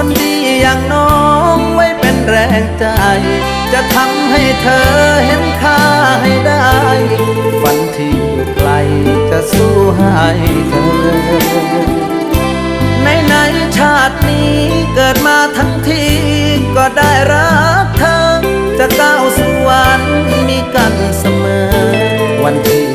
คนดีอย่างน้องไว้เป็นแรงใจ จะทำให้เธอเห็นค่าให้ได้ฝันที่อยู่ไกลจะสู้ให้เธอในในชาตินี้เกิดมาทั้งทีก็ได้รักเธอ จะก้าวสู่วันมีกันเสมอ วันคื